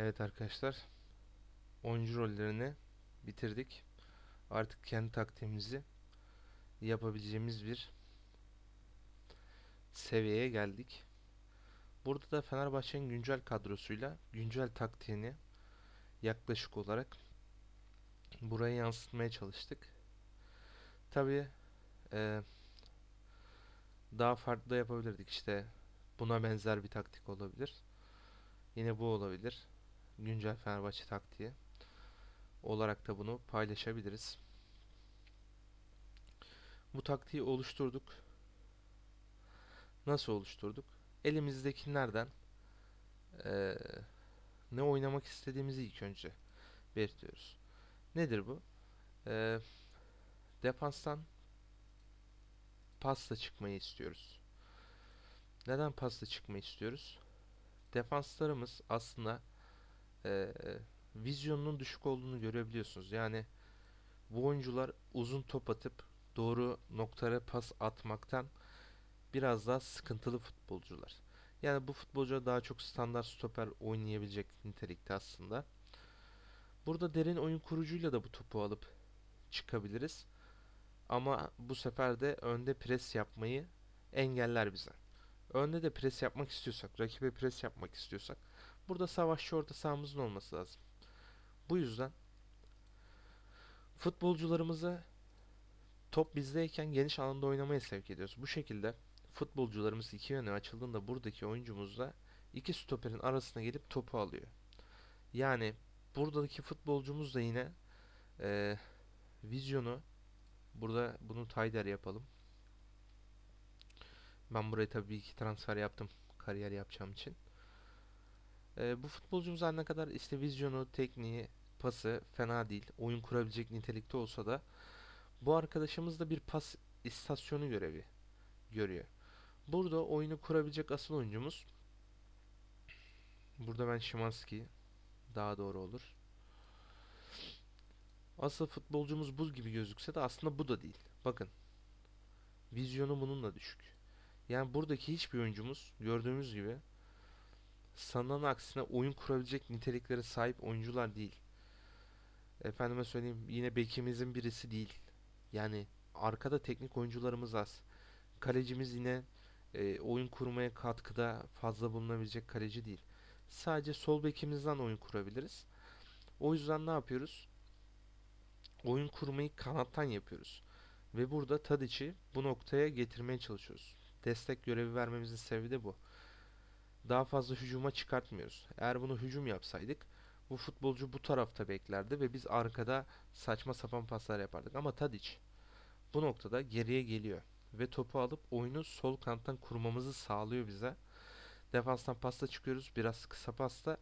Evet arkadaşlar, oyuncu rollerini bitirdik. Artık kendi taktiğimizi yapabileceğimiz bir seviyeye geldik. Burada da Fenerbahçe'nin güncel kadrosuyla güncel taktiğini yaklaşık olarak buraya yansıtmaya çalıştık. Tabii eee, daha farklı da yapabilirdik. İşte buna benzer bir taktik olabilir. Yine bu olabilir. Güncel Fenerbahçe taktiği olarak da bunu paylaşabiliriz. Bu taktiği oluşturduk. Nasıl oluşturduk? Elimizdekilerden eee, ne oynamak istediğimizi ilk önce belirtiyoruz. Nedir bu? Eee defanstan pasla çıkmayı istiyoruz. Neden pasla çıkmayı istiyoruz? Defanslarımız aslında eee vizyonunun düşük olduğunu görebiliyorsunuz. Yani bu oyuncular uzun top atıp doğru noktalara pas atmaktan biraz daha sıkıntılı futbolcular. Yani bu futbolcular daha çok standart stoper oynayabilecek nitelikte aslında. Burada derin oyun kurucuyla da bu topu alıp çıkabiliriz. Ama bu sefer de önde pres yapmayı engeller bize. Önde de pres yapmak istiyorsak, rakibe pres yapmak istiyorsak burada savaşçı orta sahamızın olması lazım. Bu yüzden futbolcularımızı top bizdeyken geniş alanda oynamaya sevk ediyoruz. Bu şekilde futbolcularımız iki yöne açıldığında buradaki oyuncumuz da iki stoperin arasına gelip topu alıyor. Yani buradaki futbolcumuz da yine eee, vizyonu burada bunu Tayder yapalım. Ben buraya tabii iki transfer yaptım kariyer yapacağım için. Eee, bu futbolcumuz her ne kadar işte vizyonu, tekniği, pası fena değil. Oyun kurabilecek nitelikte olsa da bu arkadaşımız da bir pas istasyonu görevi görüyor. Burada oyunu kurabilecek asıl oyuncumuz burada ben Szymanski daha doğru olur. Asıl futbolcumuz buz gibi gözükse de aslında bu da değil. Bakın. Vizyonu bunun da düşük. Yani buradaki hiçbir oyuncumuz gördüğümüz gibi sanılan aksine oyun kurabilecek niteliklere sahip oyuncular değil. Efendime söyleyeyim yine bekimizin birisi değil. Yani arkada teknik oyuncularımız az. Kalecimiz yine e, oyun kurmaya katkıda fazla bulunabilecek kaleci değil. Sadece sol bekimizden oyun kurabiliriz. O yüzden ne yapıyoruz? Oyun kurmayı kanattan yapıyoruz. Ve burada Tadic'i bu noktaya getirmeye çalışıyoruz. Destek görevi vermemizin sebebi de bu. Daha fazla hücuma çıkartmıyoruz. Eğer bunu hücum yapsaydık bu futbolcu bu tarafta beklerdi ve biz arkada saçma sapan paslar yapardık. Ama Tadic bu noktada geriye geliyor ve topu alıp oyunu sol kanattan kurmamızı sağlıyor bize. Defanstan pasta çıkıyoruz. Biraz kısa pasta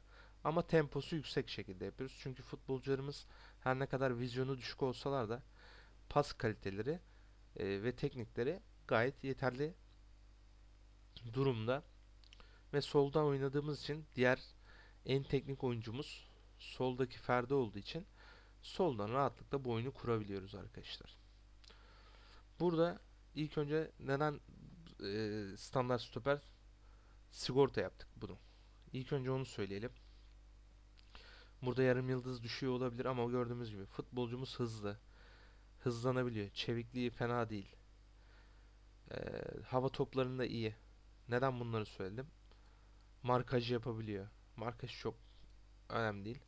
ama temposu yüksek şekilde yapıyoruz. Çünkü futbolcularımız her ne kadar vizyonu düşük olsalar da pas kaliteleri e, ve teknikleri gayet yeterli durumda. Ve soldan oynadığımız için diğer en teknik oyuncumuz soldaki Ferdi olduğu için soldan rahatlıkla bu oyunu kurabiliyoruz arkadaşlar. Burada ilk önce neden e, standart stoper sigorta yaptık bunu. İlk önce onu söyleyelim. Burada yarım yıldız düşüyor olabilir ama gördüğümüz gibi futbolcumuz hızlı. Hızlanabiliyor. Çevikliği fena değil. Ee, hava toplarında iyi. Neden bunları söyledim? Markaj yapabiliyor. Markaj çok önemli değil.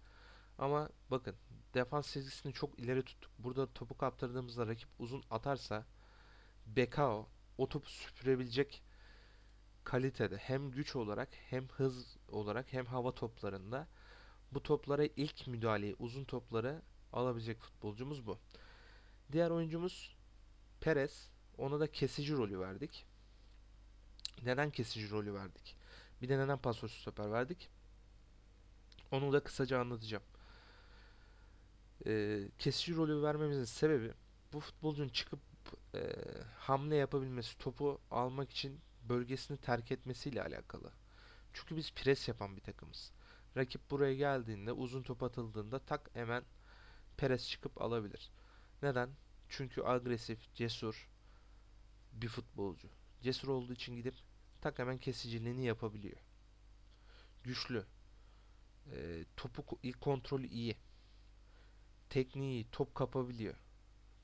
Ama bakın defans çizgisini çok ileri tuttuk. Burada topu kaptırdığımızda rakip uzun atarsa Bekao o topu süpürebilecek kalitede hem güç olarak hem hız olarak hem hava toplarında bu toplara ilk müdahaleyi uzun topları alabilecek futbolcumuz bu. Diğer oyuncumuz Perez. Ona da kesici rolü verdik. Neden kesici rolü verdik? Bir de neden pasör stoper verdik? Onu da kısaca anlatacağım. Ee, kesici rolü vermemizin sebebi bu futbolcunun çıkıp e, hamle yapabilmesi, topu almak için bölgesini terk etmesiyle alakalı. Çünkü biz pres yapan bir takımız. Rakip buraya geldiğinde, uzun top atıldığında tak hemen Perez çıkıp alabilir. Neden? Çünkü agresif, cesur bir futbolcu. Cesur olduğu için gidip tak hemen kesiciliğini yapabiliyor. Güçlü. E, topu kontrolü iyi. Tekniği. Top kapabiliyor.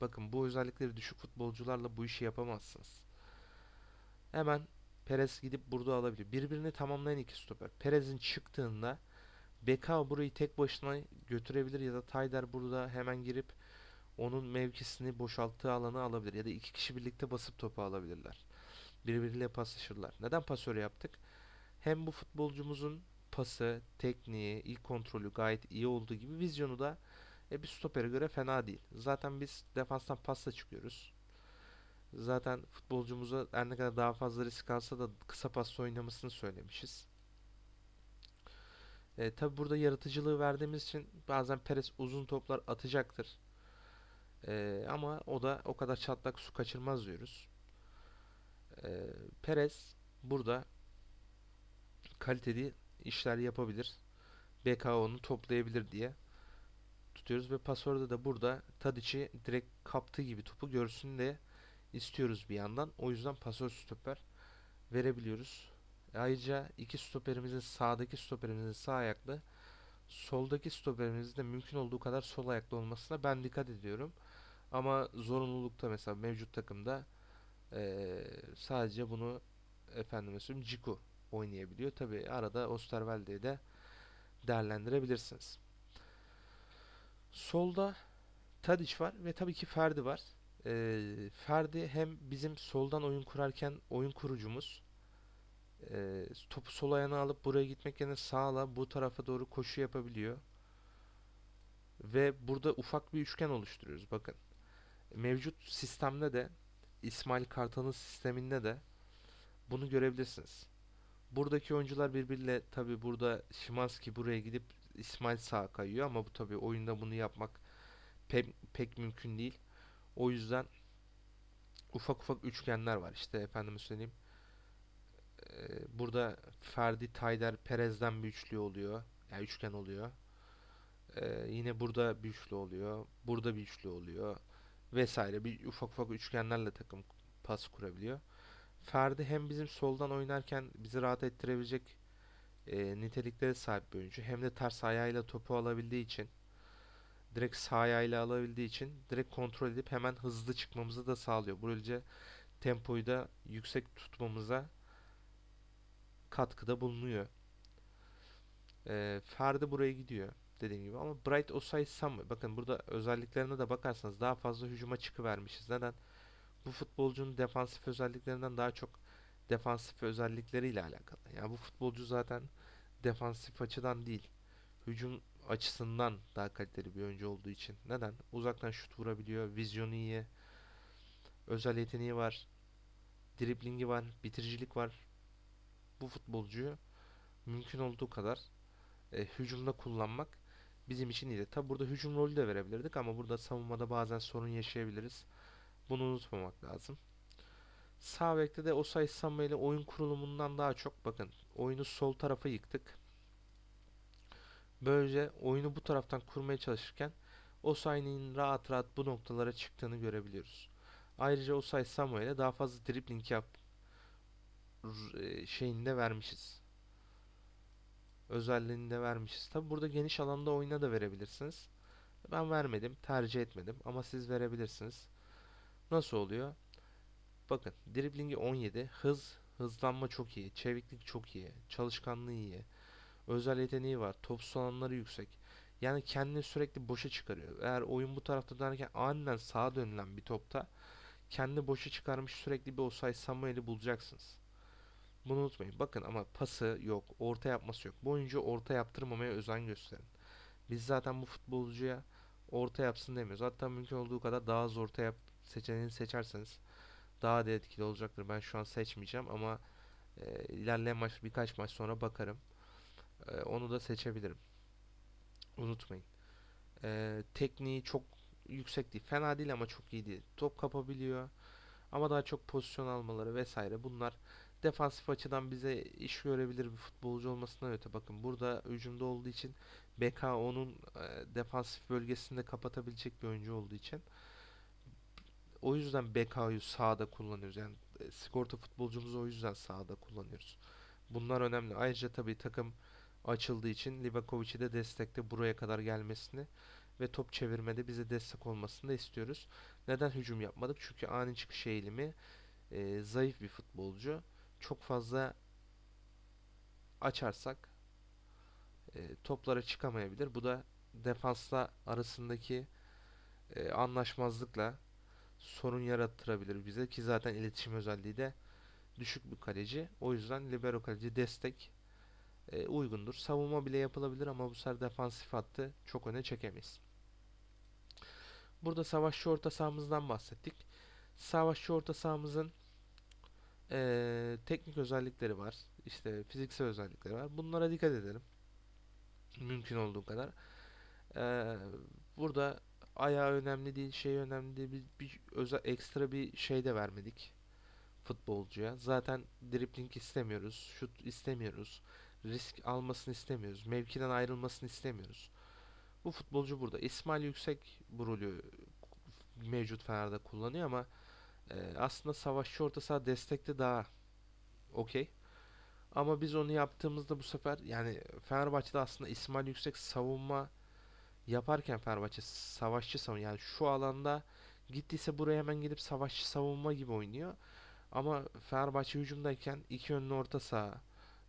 Bakın bu özellikleri düşük futbolcularla bu işi yapamazsınız. Hemen Perez gidip burada alabiliyor. Birbirini tamamlayan iki stoper. Perez'in çıktığında Bekao burayı tek başına götürebilir ya da Tayder burada hemen girip onun mevkisini boşalttığı alanı alabilir ya da iki kişi birlikte basıp topu alabilirler. Birbiriyle paslaşırlar. Neden pasör yaptık? Hem bu futbolcumuzun pası, tekniği, ilk kontrolü gayet iyi olduğu gibi vizyonu da e, bir stopere göre fena değil. Zaten biz defanstan pasla çıkıyoruz. Zaten futbolcumuza her ne kadar daha fazla risk alsa da kısa pasla oynamasını söylemişiz. E, tabi burada yaratıcılığı verdiğimiz için bazen Perez uzun toplar atacaktır. E, ama o da o kadar çatlak su kaçırmaz diyoruz. E, Perez burada kaliteli işler yapabilir. BKO'nu toplayabilir diye tutuyoruz ve pasörde de burada Tadic'i direkt kaptığı gibi topu görsün de istiyoruz bir yandan. O yüzden pasör stoper verebiliyoruz. Ayrıca iki stoperimizin sağdaki stoperimizin sağ ayaklı, soldaki stoperimizin de mümkün olduğu kadar sol ayaklı olmasına ben dikkat ediyorum. Ama zorunlulukta mesela mevcut takımda eee, sadece bunu efendime söyleyeyim Ciku oynayabiliyor. Tabi arada Osterwalde'yi de değerlendirebilirsiniz. Solda Tadic var ve tabii ki Ferdi var. Eee, Ferdi hem bizim soldan oyun kurarken oyun kurucumuz. Eee, topu sol ayağına alıp buraya gitmek yerine sağla bu tarafa doğru koşu yapabiliyor. Ve burada ufak bir üçgen oluşturuyoruz. Bakın. Mevcut sistemde de İsmail Kartal'ın sisteminde de bunu görebilirsiniz. Buradaki oyuncular birbiriyle tabi burada Szymański buraya gidip İsmail sağa kayıyor ama bu tabi oyunda bunu yapmak pek, pek mümkün değil. O yüzden ufak ufak üçgenler var. İşte efendime söyleyeyim. Ee, burada Ferdi, Tayder, Perez'den bir üçlü oluyor. Yani üçgen oluyor. Ee, yine burada bir üçlü oluyor. Burada bir üçlü oluyor. Vesaire. Bir ufak ufak üçgenlerle takım pas kurabiliyor. Ferdi hem bizim soldan oynarken bizi rahat ettirebilecek e, niteliklere sahip bir oyuncu. Hem de ters ayağıyla topu alabildiği için direkt sağ ayağıyla alabildiği için direkt kontrol edip hemen hızlı çıkmamızı da sağlıyor. Böylece tempoyu da yüksek tutmamıza katkıda bulunuyor. E, Ferdi buraya gidiyor dediğim gibi ama Bright Osay Sam bakın burada özelliklerine de bakarsanız daha fazla hücuma çıkıvermişiz. Neden? Bu futbolcunun defansif özelliklerinden daha çok defansif özellikleriyle alakalı. Yani bu futbolcu zaten defansif açıdan değil, hücum açısından daha kaliteli bir oyuncu olduğu için. Neden? Uzaktan şut vurabiliyor, vizyonu iyi, özel yeteneği var, driblingi var, bitiricilik var. Bu futbolcuyu mümkün olduğu kadar e, hücumda kullanmak bizim için iyi. Tabi burada hücum rolü de verebilirdik ama burada savunmada bazen sorun yaşayabiliriz. Bunu unutmamak lazım. Sağ bekte de Osay Samuel'i oyun kurulumundan daha çok bakın oyunu sol tarafa yıktık. Böylece oyunu bu taraftan kurmaya çalışırken Osay'ın rahat rahat bu noktalara çıktığını görebiliyoruz. Ayrıca Osay Samuel'e daha fazla dribbling yap e, şeyini de vermişiz. Özelliğini de vermişiz. Tabi burada geniş alanda oyuna da verebilirsiniz. Ben vermedim, tercih etmedim ama siz verebilirsiniz. Nasıl oluyor? Bakın driblingi 17, hız, hızlanma çok iyi, çeviklik çok iyi, çalışkanlığı iyi, özel yeteneği var, top alanları yüksek. Yani kendini sürekli boşa çıkarıyor. Eğer oyun bu tarafta dönerken aniden sağa dönülen bir topta kendi boşa çıkarmış sürekli bir Osay Samuel'i bulacaksınız. Bunu unutmayın. Bakın ama pası yok, orta yapması yok. Bu oyuncu orta yaptırmamaya özen gösterin. Biz zaten bu futbolcuya orta yapsın demiyoruz. Hatta mümkün olduğu kadar daha az orta yap seçeneğini seçerseniz daha da etkili olacaktır. Ben şu an seçmeyeceğim ama e, ilerleyen maç birkaç maç sonra bakarım. E, onu da seçebilirim. Unutmayın. E, tekniği çok yüksek değil. Fena değil ama çok iyi değil. Top kapabiliyor. Ama daha çok pozisyon almaları vesaire. Bunlar defansif açıdan bize iş görebilir bir futbolcu olmasına öte. Bakın burada hücumda olduğu için BK onun e, defansif bölgesinde kapatabilecek bir oyuncu olduğu için o yüzden BK'yu sağda kullanıyoruz. Yani e, sigorta futbolcumuzu o yüzden sağda kullanıyoruz. Bunlar önemli. Ayrıca tabii takım açıldığı için Livakovic'i de destekte buraya kadar gelmesini ve top çevirmede bize destek olmasını da istiyoruz. Neden hücum yapmadık? Çünkü ani çıkış eğilimi e, zayıf bir futbolcu. Çok fazla açarsak e, toplara çıkamayabilir. Bu da defansla arasındaki e, anlaşmazlıkla sorun yarattırabilir bize ki zaten iletişim özelliği de düşük bir kaleci. O yüzden libero kaleci destek e, uygundur. Savunma bile yapılabilir ama bu sefer defansif hattı çok öne çekemeyiz. Burada savaşçı orta sahamızdan bahsettik. Savaşçı orta sahamızın e, teknik özellikleri var. İşte fiziksel özellikleri var. Bunlara dikkat edelim. Mümkün olduğu kadar. E, burada ayağı önemli değil, şey önemli değil. Bir, bir özel ekstra bir şey de vermedik futbolcuya. Zaten dribbling istemiyoruz, şut istemiyoruz, risk almasını istemiyoruz, mevkiden ayrılmasını istemiyoruz. Bu futbolcu burada. İsmail Yüksek bu rolü mevcut Fener'de kullanıyor ama e, aslında savaşçı orta saha destekte daha okey. Ama biz onu yaptığımızda bu sefer yani Fenerbahçe'de aslında İsmail Yüksek savunma yaparken Fenerbahçe savaşçı savun yani şu alanda gittiyse buraya hemen gidip savaşçı savunma gibi oynuyor. Ama Fenerbahçe hücumdayken iki yönlü orta saha,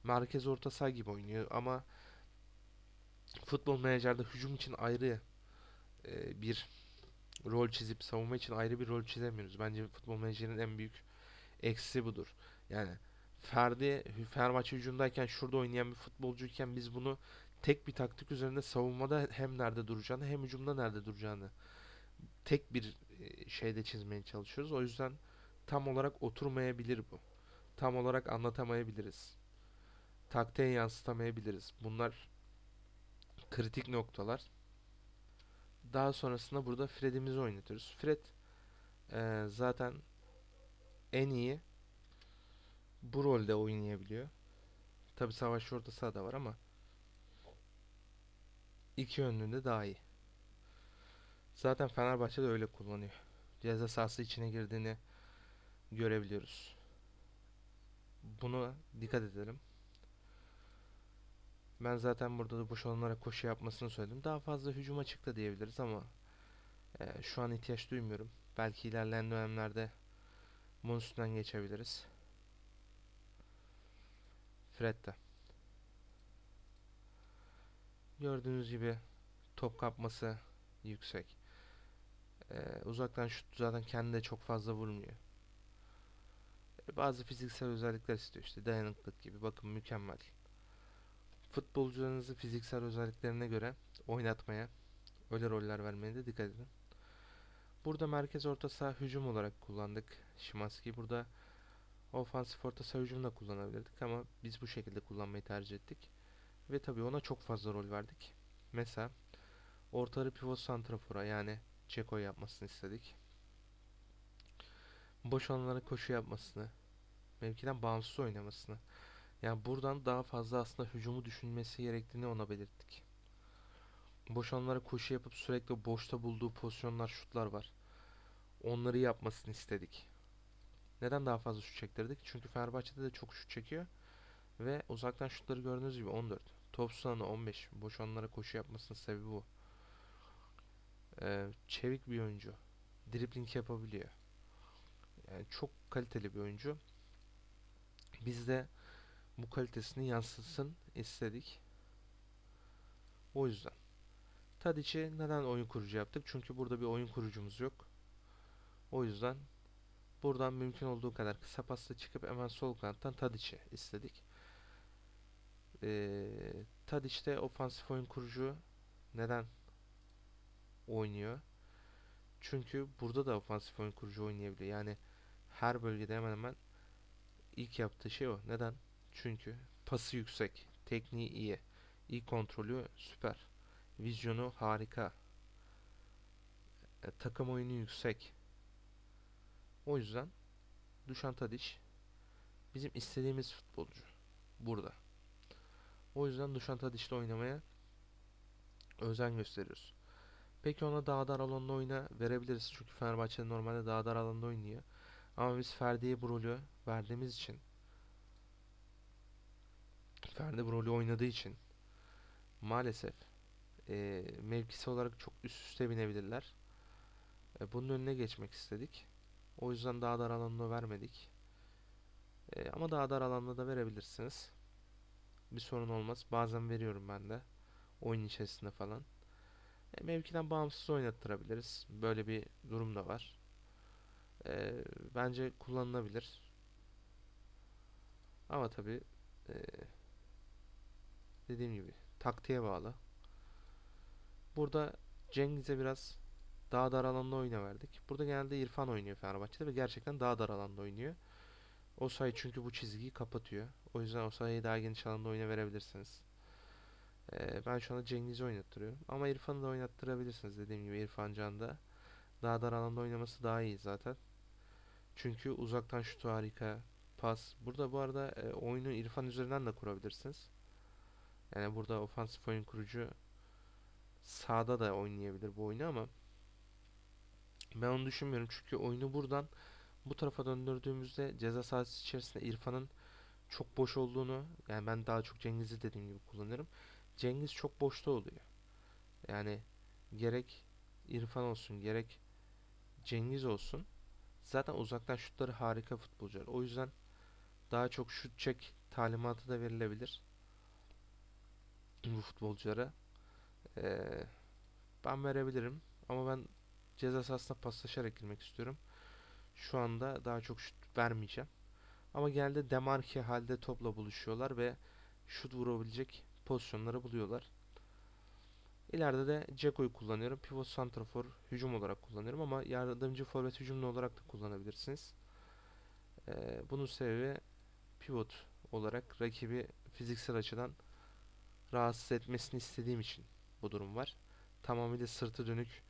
merkez orta saha gibi oynuyor. Ama futbol menajerde hücum için ayrı e, bir rol çizip savunma için ayrı bir rol çizemiyoruz. Bence futbol menajerin en büyük eksi budur. Yani Ferdi Fenerbahçe hücumdayken şurada oynayan bir futbolcuyken biz bunu tek bir taktik üzerinde savunmada hem nerede duracağını hem hücumda nerede duracağını tek bir e, şeyde çizmeye çalışıyoruz. O yüzden tam olarak oturmayabilir bu. Tam olarak anlatamayabiliriz. Taktiğe yansıtamayabiliriz. Bunlar kritik noktalar. Daha sonrasında burada Fred'imizi oynatıyoruz. Fred e, zaten en iyi bu rolde oynayabiliyor. Tabi savaş orta saha da var ama iki yönlüğünde daha iyi. Zaten Fenerbahçe de öyle kullanıyor. Ceza sahası içine girdiğini görebiliyoruz. Buna dikkat edelim. Ben zaten burada da boş alanlara koşu yapmasını söyledim. Daha fazla hücuma çıktı diyebiliriz ama e, şu an ihtiyaç duymuyorum. Belki ilerleyen dönemlerde bunun üstünden geçebiliriz. Fred'de. Gördüğünüz gibi top kapması yüksek. Ee, uzaktan şut zaten kendi de çok fazla vurmuyor. Ee, bazı fiziksel özellikler istiyor işte dayanıklık gibi. Bakın mükemmel. Futbolcularınızı fiziksel özelliklerine göre oynatmaya, öyle roller vermeye de dikkat edin. Burada merkez orta saha hücum olarak kullandık Şimanski'yi. Burada ofansif orta saha hücum da kullanabilirdik ama biz bu şekilde kullanmayı tercih ettik. Ve tabii ona çok fazla rol verdik. Mesela ortarı pivot santrafora yani Ceko yapmasını istedik. Boş alanlara koşu yapmasını, mevkiden bağımsız oynamasını. Yani buradan daha fazla aslında hücumu düşünmesi gerektiğini ona belirttik. Boş alanlara koşu yapıp sürekli boşta bulduğu pozisyonlar, şutlar var. Onları yapmasını istedik. Neden daha fazla şut çektirdik? Çünkü Fenerbahçe'de de çok şut çekiyor. Ve uzaktan şutları gördüğünüz gibi 14. Top tutanı 15. Boş alanlara koşu yapmasının sebebi bu. Ee, çevik bir oyuncu. Dribbling yapabiliyor. Yani çok kaliteli bir oyuncu. Biz de bu kalitesini yansıtsın istedik. O yüzden. Tadic'i neden oyun kurucu yaptık? Çünkü burada bir oyun kurucumuz yok. O yüzden buradan mümkün olduğu kadar kısa pasla çıkıp hemen sol kanattan Tadic'i istedik. Ee, Tadic de ofansif oyun kurucu neden oynuyor? Çünkü burada da ofansif oyun kurucu oynayabiliyor. Yani her bölgede hemen hemen ilk yaptığı şey o. Neden? Çünkü pası yüksek, tekniği iyi, iyi kontrolü süper, vizyonu harika, e, takım oyunu yüksek. O yüzden Dušan Tadić bizim istediğimiz futbolcu burada. O yüzden Dušan Tadić'le oynamaya özen gösteriyoruz. Peki ona daha dar alanda oyna verebiliriz. Çünkü Fenerbahçe normalde daha dar alanda oynuyor. Ama biz Ferdi'ye bu rolü verdiğimiz için Ferdi bu rolü oynadığı için maalesef e, mevkisi olarak çok üst üste binebilirler. E, bunun önüne geçmek istedik. O yüzden daha dar alanını vermedik. E, ama daha dar alanda da verebilirsiniz. Bir sorun olmaz. Bazen veriyorum ben de. Oyun içerisinde falan. E, mevkiden bağımsız oynattırabiliriz. Böyle bir durum da var. E, bence kullanılabilir. Ama tabii e, dediğim gibi taktiğe bağlı. Burada Cengiz'e biraz daha dar alanda oyuna verdik. Burada genelde İrfan oynuyor Fenerbahçe'de ve gerçekten daha dar alanda oynuyor. Osayi çünkü bu çizgiyi kapatıyor. O yüzden Osayi'yi daha geniş alanda oyuna verebilirsiniz. Ee, ben şu anda Cengiz'i oynattırıyorum. Ama İrfan'ı da oynattırabilirsiniz. Dediğim gibi İrfan Can da daha dar alanda oynaması daha iyi zaten. Çünkü uzaktan şutu harika. Pas. Burada bu arada e, oyunu İrfan üzerinden de kurabilirsiniz. Yani burada ofansif oyun kurucu sağda da oynayabilir bu oyunu ama ben onu düşünmüyorum çünkü oyunu buradan bu tarafa döndürdüğümüzde ceza sahası içerisinde İrfan'ın çok boş olduğunu yani ben daha çok Cengiz'i dediğim gibi kullanırım. Cengiz çok boşta oluyor. Yani gerek İrfan olsun gerek Cengiz olsun zaten uzaktan şutları harika futbolcular. O yüzden daha çok şut çek talimatı da verilebilir bu futbolculara. Ee, ben verebilirim ama ben ceza sahasına paslaşarak girmek istiyorum. Şu anda daha çok şut vermeyeceğim. Ama genelde demarke halde topla buluşuyorlar ve şut vurabilecek pozisyonları buluyorlar. İleride de Ceko'yu kullanıyorum. Pivot santrafor hücum olarak kullanıyorum ama yardımcı forvet hücumlu olarak da kullanabilirsiniz. Ee, bunun sebebi pivot olarak rakibi fiziksel açıdan rahatsız etmesini istediğim için bu durum var. Tamamıyla sırtı dönük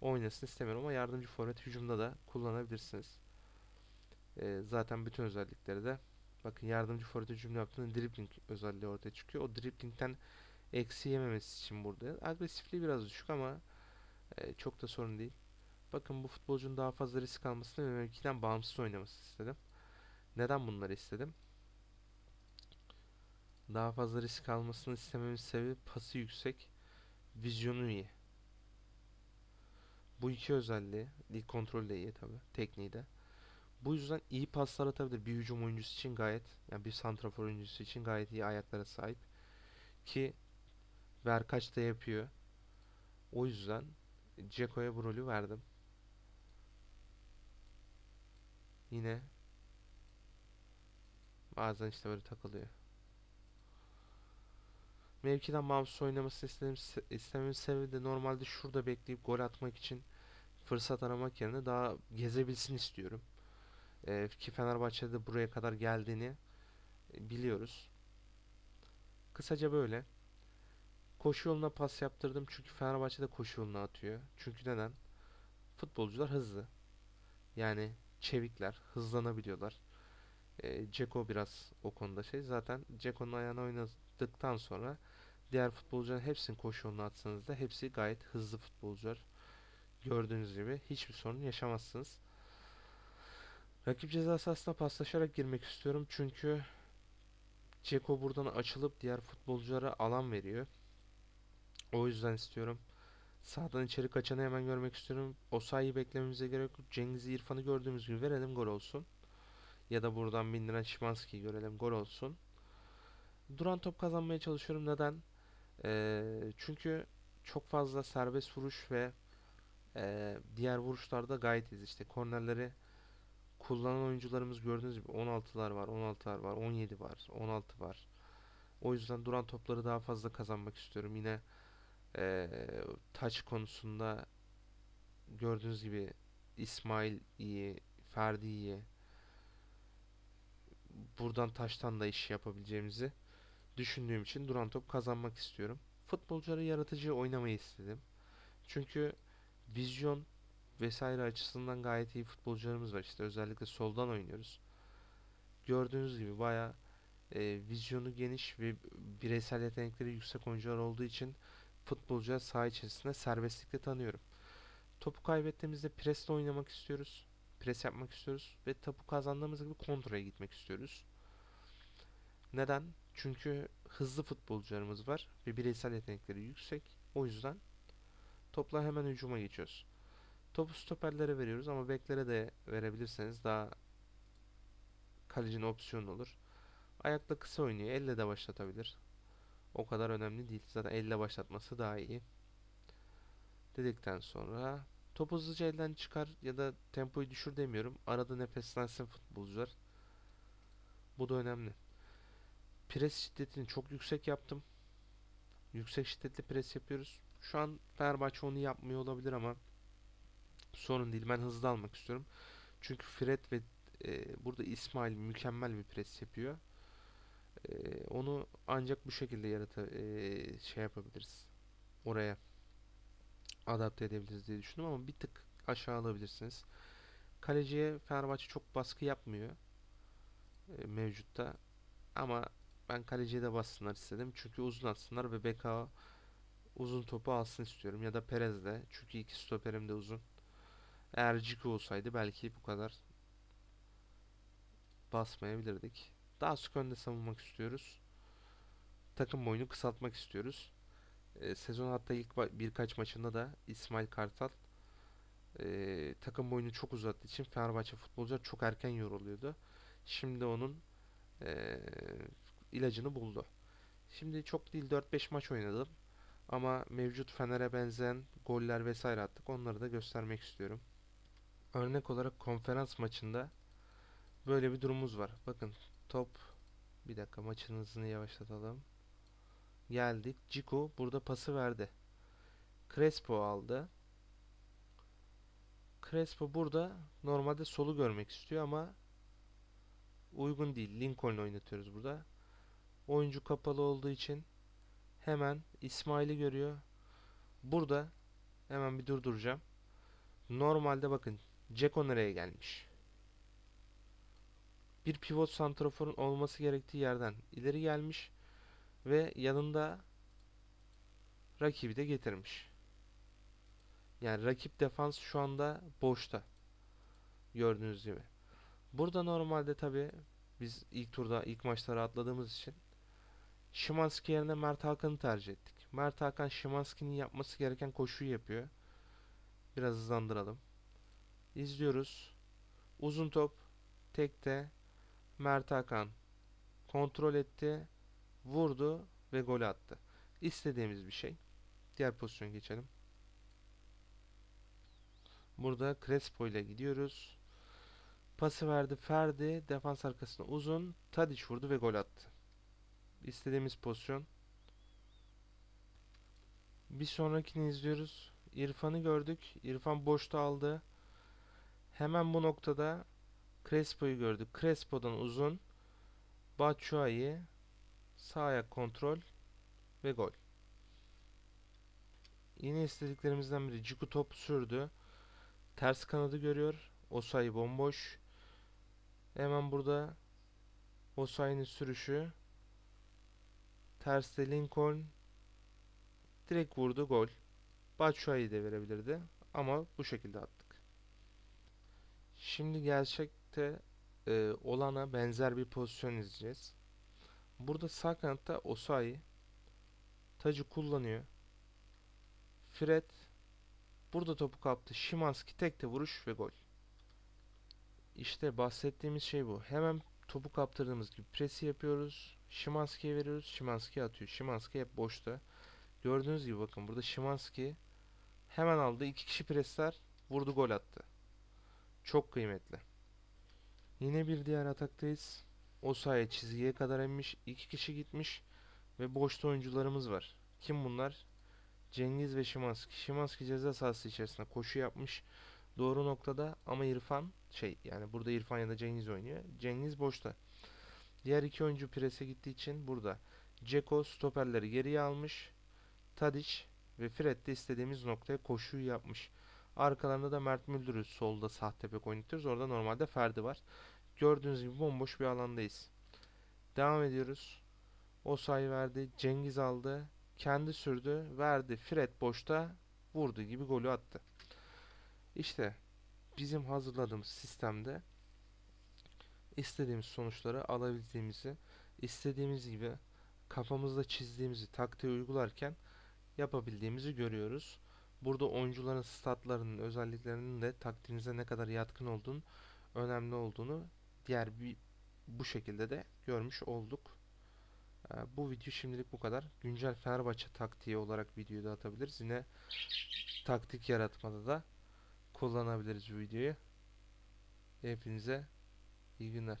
oynasın istemiyorum ama yardımcı forvet hücumda da kullanabilirsiniz. Ee, zaten bütün özellikleri de bakın yardımcı forvet hücumda yaptığında dribbling özelliği ortaya çıkıyor. O dribblingten eksi yememesi için burada. Agresifliği biraz düşük ama e, çok da sorun değil. Bakın bu futbolcunun daha fazla risk almasını ve mevkiden bağımsız oynaması istedim. Neden bunları istedim? Daha fazla risk almasını istememin sebebi pası yüksek, vizyonu iyi. Bu iki özelliği, ilk kontrol de iyi tabi, tekniği de. Bu yüzden iyi paslar atabilir. Bir hücum oyuncusu için gayet, yani bir santrafor oyuncusu için gayet iyi ayaklara sahip. Ki Verkaç da yapıyor. O yüzden Ceko'ya bu rolü verdim. Yine bazen işte böyle takılıyor. Mevkiden bağımsız oynamasını istedim, istememin sebebi de normalde şurada bekleyip gol atmak için fırsat aramak yerine daha gezebilsin istiyorum. Ee, ki Fenerbahçe'de buraya kadar geldiğini e, biliyoruz. Kısaca böyle. Koşu yoluna pas yaptırdım çünkü Fenerbahçe'de koşu yoluna atıyor. Çünkü neden? Futbolcular hızlı. Yani çevikler, hızlanabiliyorlar. E, Ceko biraz o konuda şey. Zaten Ceko'nun ayağına oynadıktan sonra diğer futbolcuların hepsini koşu yoluna atsanız da hepsi gayet hızlı futbolcular. Gördüğünüz gibi hiçbir sorun yaşamazsınız. Rakip ceza sahasına paslaşarak girmek istiyorum çünkü Ceko buradan açılıp diğer futbolculara alan veriyor. O yüzden istiyorum. Sağdan içeri kaçanı hemen görmek istiyorum. O sayıyı beklememize gerek yok. Cengiz'i İrfan'ı gördüğümüz gibi verelim gol olsun. Ya da buradan bindiren Şimanski'yi görelim gol olsun. Duran top kazanmaya çalışıyorum. Neden? Ee, çünkü çok fazla serbest vuruş ve e, diğer vuruşlarda gayet iyiyiz. İşte kornerleri kullanan oyuncularımız gördüğünüz gibi 16'lar var, 16'lar var, 17 var, 16 var. O yüzden duran topları daha fazla kazanmak istiyorum. Yine e, taç konusunda gördüğünüz gibi İsmail iyi, Ferdi iyi. Buradan taştan da iş yapabileceğimizi düşündüğüm için duran top kazanmak istiyorum. Futbolcuları yaratıcı oynamayı istedim. Çünkü vizyon vesaire açısından gayet iyi futbolcularımız var. İşte özellikle soldan oynuyoruz. Gördüğünüz gibi baya e, vizyonu geniş ve bireysel yetenekleri yüksek oyuncular olduğu için futbolcuya saha içerisinde serbestlikle tanıyorum. Topu kaybettiğimizde presle oynamak istiyoruz. Pres yapmak istiyoruz ve topu kazandığımız gibi kontraya gitmek istiyoruz. Neden? Çünkü hızlı futbolcularımız var ve bireysel yetenekleri yüksek. O yüzden topla hemen hücuma geçiyoruz. Topu stoperlere veriyoruz ama beklere de verebilirseniz daha kalecinin opsiyonu olur. Ayakla kısa oynuyor. Elle de başlatabilir. O kadar önemli değil. Zaten elle başlatması daha iyi. Dedikten sonra topu hızlıca elden çıkar ya da tempoyu düşür demiyorum. Arada nefeslensin futbolcular. Bu da önemli. Pres şiddetini çok yüksek yaptım. Yüksek şiddetli pres yapıyoruz. Şu an Fenerbahçe onu yapmıyor olabilir ama sorun değil. Ben hızlı almak istiyorum. Çünkü Fred ve e, burada İsmail mükemmel bir pres yapıyor. E, onu ancak bu şekilde yarata e, şey yapabiliriz. Oraya adapte edebiliriz diye düşündüm ama bir tık aşağı alabilirsiniz. Kaleciye Fenerbahçe çok baskı yapmıyor e, mevcutta. Ama ben kaleciye de bassınlar istedim. Çünkü uzun atsınlar ve BK uzun topu alsın istiyorum. Ya da Perez de. Çünkü iki stoperim de uzun. Eğer Ciku olsaydı belki bu kadar basmayabilirdik. Daha sık önde savunmak istiyoruz. Takım boyunu kısaltmak istiyoruz. E, sezon hatta ilk birkaç maçında da İsmail Kartal e, takım boyunu çok uzattığı için Fenerbahçe futbolcular çok erken yoruluyordu. Şimdi onun e, ilacını buldu. Şimdi çok değil 4-5 maç oynadım. Ama mevcut Fener'e benzeyen goller vesaire attık. Onları da göstermek istiyorum. Örnek olarak konferans maçında böyle bir durumumuz var. Bakın top bir dakika maçın hızını yavaşlatalım. Geldik. Ciku burada pası verdi. Crespo aldı. Crespo burada normalde solu görmek istiyor ama uygun değil. Lincoln oynatıyoruz burada. Oyuncu kapalı olduğu için hemen İsmail'i görüyor. Burada hemen bir durduracağım. Normalde bakın Ceko nereye gelmiş? Bir pivot santraforun olması gerektiği yerden ileri gelmiş ve yanında rakibi de getirmiş. Yani rakip defans şu anda boşta. Gördüğünüz gibi. Burada normalde tabi biz ilk turda ilk maçları atladığımız için Szymanski yerine Mert Hakan'ı tercih ettik. Mert Hakan Szymanski'nin yapması gereken koşuyu yapıyor. Biraz hızlandıralım. İzliyoruz. Uzun top tekte Mert Hakan kontrol etti, vurdu ve gol attı. İstediğimiz bir şey. Diğer pozisyona geçelim. Burada Crespo ile gidiyoruz. Pası verdi Ferdi. Defans arkasına uzun. Tadic vurdu ve gol attı. İstediğimiz pozisyon. Bir sonrakini izliyoruz. İrfan'ı gördük. İrfan boşta aldı. Hemen bu noktada Crespo'yu gördük. Crespo'dan uzun. Batshuayi sağ ayak kontrol ve gol. Yine istediklerimizden biri. Ciku top sürdü. Ters kanadı görüyor. Osayi bomboş. Hemen burada Osayi'nin sürüşü. Terste Lincoln direkt vurdu gol. Batshuayi de verebilirdi ama bu şekilde attık. Şimdi gerçekte e, olana benzer bir pozisyon izleyeceğiz. Burada sağ kanatta Osayi tacı kullanıyor. Fred burada topu kaptı. Şimanski tekte vuruş ve gol. İşte bahsettiğimiz şey bu. Hemen topu kaptırdığımız gibi presi yapıyoruz. Şimanski'ye veriyoruz. Şimanski atıyor. Şimanski hep boşta. Gördüğünüz gibi bakın burada Şimanski hemen aldı. iki kişi presler vurdu gol attı. Çok kıymetli. Yine bir diğer ataktayız. O sahaya çizgiye kadar inmiş. iki kişi gitmiş. Ve boşta oyuncularımız var. Kim bunlar? Cengiz ve Şimanski. Şimanski ceza sahası içerisinde koşu yapmış. Doğru noktada ama İrfan şey yani burada İrfan ya da Cengiz oynuyor. Cengiz boşta. Diğer iki oyuncu prese gittiği için burada Ceko stoperleri geriye almış. Tadic ve Fred de istediğimiz noktaya koşuyu yapmış. Arkalarında da Mert Müldür'ü solda sahte bek oynatıyoruz. Orada normalde Ferdi var. Gördüğünüz gibi bomboş bir alandayız. Devam ediyoruz. O sayı verdi. Cengiz aldı. Kendi sürdü. Verdi. Fred boşta vurdu gibi golü attı. İşte bizim hazırladığımız sistemde istediğimiz sonuçları alabildiğimizi istediğimiz gibi kafamızda çizdiğimizi taktiği uygularken yapabildiğimizi görüyoruz. Burada oyuncuların statlarının özelliklerinin de taktiğinize ne kadar yatkın olduğunu önemli olduğunu diğer bir bu şekilde de görmüş olduk. Ee, Bu video şimdilik bu kadar. Güncel Fenerbahçe taktiği olarak videoyu da atabiliriz. Yine taktik yaratmada da kullanabiliriz videoyu. Hepinize iyi günler.